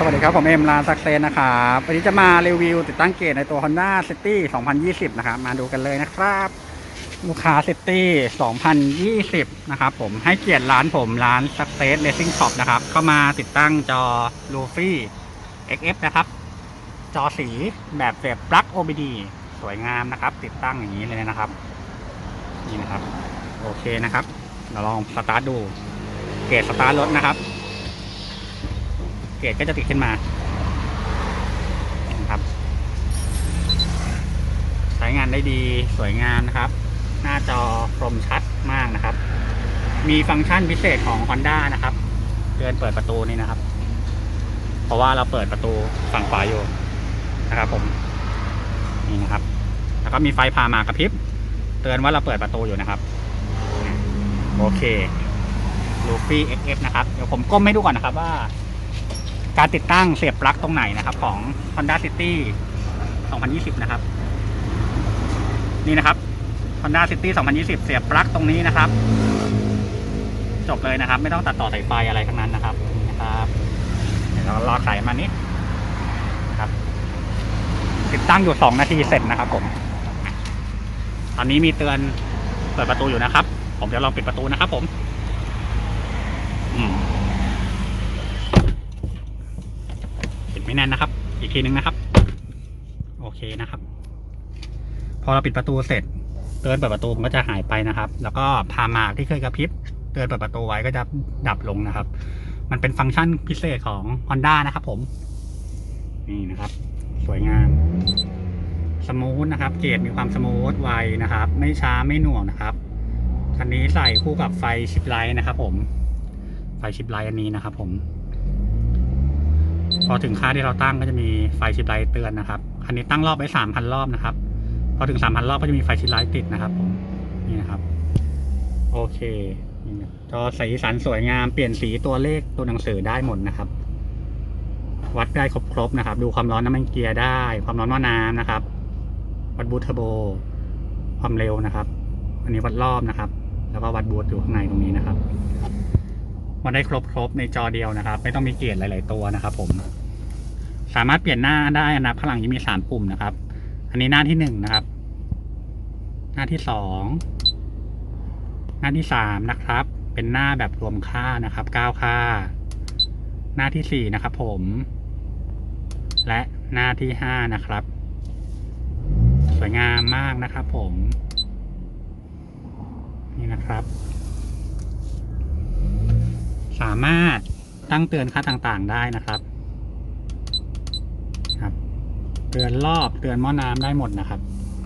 สวัสดีครับ ผมเอ็มลาซักเซนนะครับวันนี้จะมารีวิวติดตั้งเกจในตัว Honda City 2020 นะครับ มาดูกันเลยนะครับ ลูกค้า City 2020 นะครับผมให้เกียรติร้านผมร้าน Success Racing Shop นะครับ เข้ามาติดตั้งจอ Luffy XF นะครับ จอสีแบบเสียบปลั๊ก OBD สวยงามนะครับ ติดตั้งอย่างนี้เลยนะครับ นี่นะครับ โอเคนะครับ เราลองสตาร์ทดู เกจสตาร์ทรถนะครับ เกรดก็จะติดขึ้นมานะครับ ใช้งานได้ดีสวยงามนะครับ หน้าจอคมชัดมากนะครับ มีฟังก์ชันพิเศษของ Honda นะครับเตือนเปิดประตูนี่นะครับ เพราะว่าเราเปิดประตูฝั่งขวาอยู่นะครับผมนี่นะครับ แล้วก็มีไฟพามากระพริบ เตือนว่าเราเปิดประตูอยู่นะครับ โอเคลูฟี่ XF นะครับ เดี๋ยวผมก้มให้ดูก่อนนะครับว่า การติดตั้งเสียบปลั๊กตรงไหนนะครับ ของ Honda City 2020 นะครับ นี่นะครับ Honda City 2020 เสียบปลั๊กตรงนี้นะครับ จบเลยนะครับ ไม่ต้องตัดต่อสายไฟอะไรทั้งนั้นนะครับนะครับเดี๋ยวเราลอกสายมานิดครับ ติดตั้งอยู่ 2 นาทีเสร็จนะครับผมตอนนี้มีเตือนเปิดประตูอยู่นะครับ ผมจะลองปิดประตูนะครับผม อืม ปิด ไม่แน่นนะครับ อีกทีนึงนะครับ โอเคนะครับ พอเราปิดประตูเสร็จ เตือนเปิดประตูมันก็จะหายไปนะครับ แล้วก็พามาที่เคยกระพริบเตือนเปิดประตูไว้ก็จะดับลงนะครับ มันเป็นฟังก์ชันพิเศษของ Honda นะครับผม นี่นะครับ สวยงามสมูทนะครับ เกรดมีความสมูทไวนะครับ ไม่ช้าไม่หน่วงนะครับคันนี้ใส่คู่กับไฟชิปไลท์นะครับผม ไฟชิปไลท์อันนี้นะครับผม พอถึงค่าที่เราตั้งก็จะมีไฟชิปไลท์เตือนนะครับ คันนี้ตั้งรอบไว้สามพันรอบนะครับ พอถึงสามพันรอบก็จะมีไฟชิปไลท์ติดนะครับผม นี่นะครับ โอเคจอสีสันสวยงาม เปลี่ยนสีตัวเลขตัวหนังสือได้หมดนะครับ วัดได้ครบๆนะครับ ดูความร้อนน้ำมันเกียร์ได้ ความร้อนหม้อน้ำนะครับ วัดบูทเทอร์โบ ความเร็วนะครับ อันนี้วัดรอบนะครับ แล้วก็วัดบูทอยู่ข้างในตรงนี้นะครับมันได้ครบครบในจอเดียวนะครับ ไม่ต้องมีเกียร์หลาย ๆ ตัวนะครับผม สามารถเปลี่ยนหน้าได้นะข้างหลังจะมีสามปุ่มนะครับ อันนี้หน้าที่หนึ่งนะครับ หน้าที่สองหน้าที่สามนะครับ เป็นหน้าแบบรวมค่านะครับเก้าค่า หน้าที่สี่นะครับ ผม และหน้าที่ห้านะครับ สวยงามมากนะครับ ผม นี่นะครับ สามารถตั้งเตือนค่าต่างๆได้นะครับ ครับเตือนรอบเตือนหม้อน้ำได้หมดนะครับ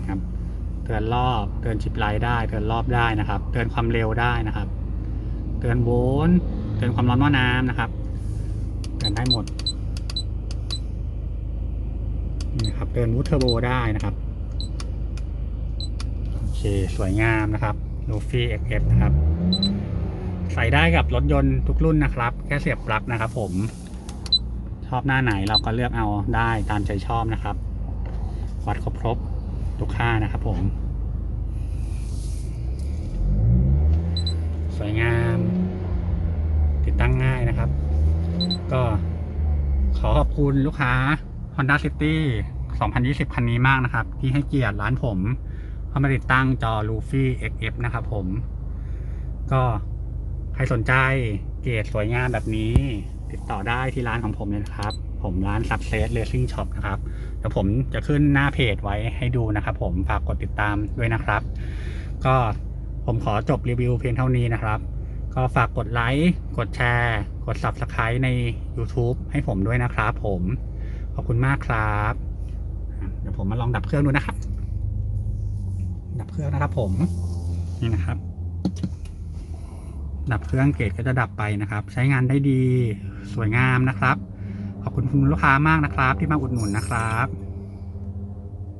ครับ เตือนรอบเตือนชิปไลท์ได้ เตือนรอบได้นะครับ เตือนความเร็วได้นะครับ เตือนโวลต์เตือนความร้อนหม้อน้ำนะครับ เตือนได้หมดนี่นะครับเตือนวูทเทอร์โบได้นะครับโอเคสวยงามนะครับลูฟี่ XF นะครับ ใส่ได้กับรถยนต์ทุกรุ่นนะครับ แค่เสียบปลั๊กนะครับผม อบหน้าไหนเราก็เลือกเอาได้ตามใจชอบนะครับ วัดครบครบทุกค่านะครับผม สวยงาม ติดตั้งง่ายนะครับ ก็ขอขอบคุณลูกค้า Honda City 2020 คันนี้มากนะครับ ที่ให้เกียรติร้านผมเข้ามาติดตั้งจอ Luffy XF นะครับผม ก็ใครสนใจเกรดสวยงามแบบนี้ ติดต่อได้ที่ร้านของผมเลยนะครับ ผมร้าน Success Racing Shop นะครับเดี๋ยวผมจะขึ้นหน้าเพจไว้ให้ดูนะครับผมฝากกดติดตามด้วยนะครับ ก็ผมขอจบรีวิวเพียงเท่านี้นะครับ ก็ฝากกดไลค์กดแชร์ กด Subscribe ใน YouTube ให้ผมด้วยนะครับผม ขอบคุณมากครับ เดี๋ยวผมมาลองดับเครื่องดูนะครับ ดับเครื่องนะครับผม นี่นะครับ ดับเครื่องเกตก็จะดับไปนะครับ ใช้งานได้ดีสวยงามนะครับ ขอบคุณคุณลูกค้ามากนะครับ ที่มาอุดหนุนนะครับ